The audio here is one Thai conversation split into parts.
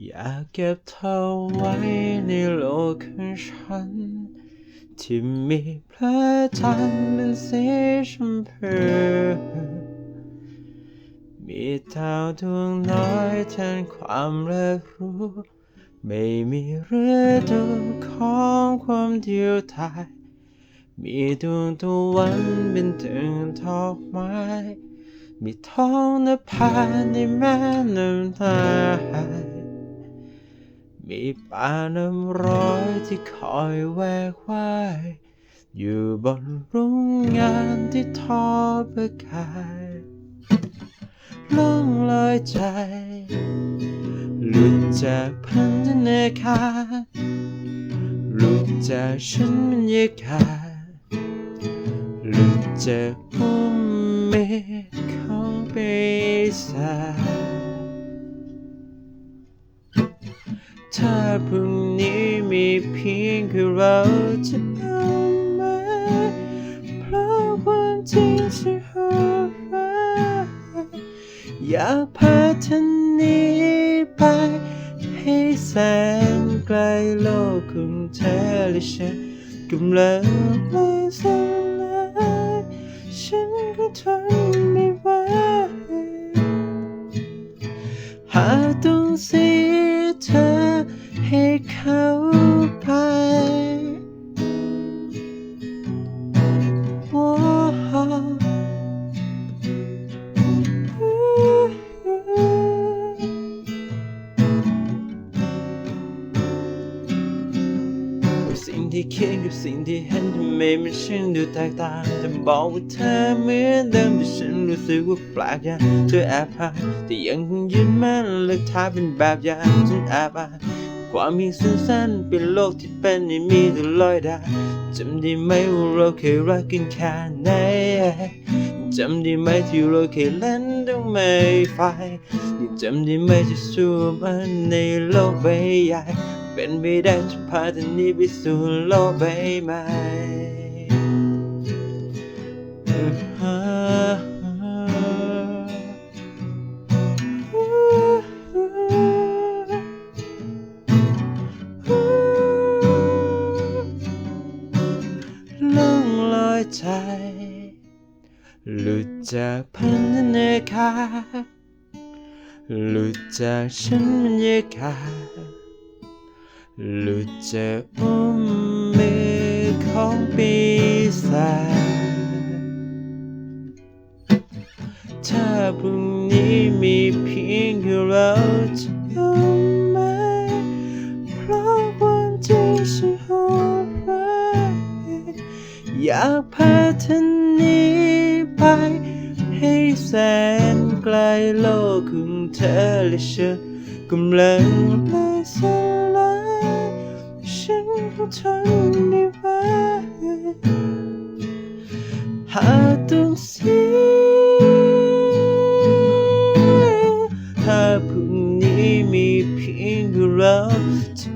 อยากเก็บเธอไว้ในโลกของฉัน ที่มีพระจันทร์เป็นสีชมพูมีดาวดวงน้อยแทนความรักรู้ ไม่มีฤดูของความเดียวดาย มีดวงตะวันเป็นถึงดอกไม้มีท้องนภาในแม่น้ำตาย มีป่าน้ำร้อยที่คอยแวกว่ายอยู่บนรุ่งงานที่ทอประกายล่องลอยใจ หลุดจากพันธนาการหลุดจากชั้นบรรยากาศหลุดจากพุ่มเมฆของปีศาจ ถ้าพรุ่งนี้มีเพียงแค่เราจะเอาไหมเพราะความจริงที่โหดร้ายอยากพาเธอหนีไป ให้แสนไกลโลกของเธอและฉันกำลังไม่สลายฉันก็ทนไม่ไหวหา สิ่งที่คิดกับสิ่งที่เห็นทำไมมันช่างดูแตกต่างจะบอกว่าเธอเหมือนเดิมแต่ฉันรู้สึกว่าแปลกอย่างเธอแอบหายแต่ยังคงยืนมั่นและท้าเป็นแบบอย่างฉันแอบอานความมีสั้นๆเป็นโลกที่เป็นไม่มีแต่ลอยได้จำได้ไหมว่าเราเคยรักกันแค่ไหนจำได้ไหมที่เราเคยเล่นต้องไม่ไฟยังจำได้ไหมที่สู้มันในโลกใบใหญ่ เป็นไม่ได้จะพาเธอหนี้ไปสู่โลกใบใหม่ล่องลอยใจ หลุดจากพันธนาการหลุดจากชั้นบรรยากาศ หลุดจากอุ้มมือของปีศาจถ้าพรุ่งนี้มีเพียงแค่เราจะเอาไหมเพราะความจริงฉันหดร้ายอยากพาเธอหนีไป ให้แสนไกลโลกของเธอและฉันกำลังไม่สลายฉัน ทนไม่ไหวหากต้องเสียถ้าพรุ่งนี้มีเพียงเราจะ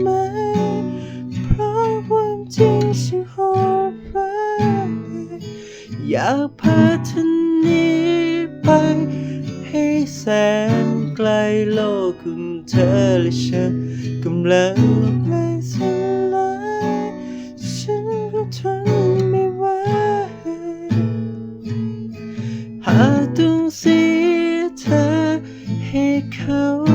ไหมเพราะความจริงฉันโหดร้ายอยากพาเธอหนีไป ให้แสนไกลโลกของเธอและฉันกำลัง ให้เขา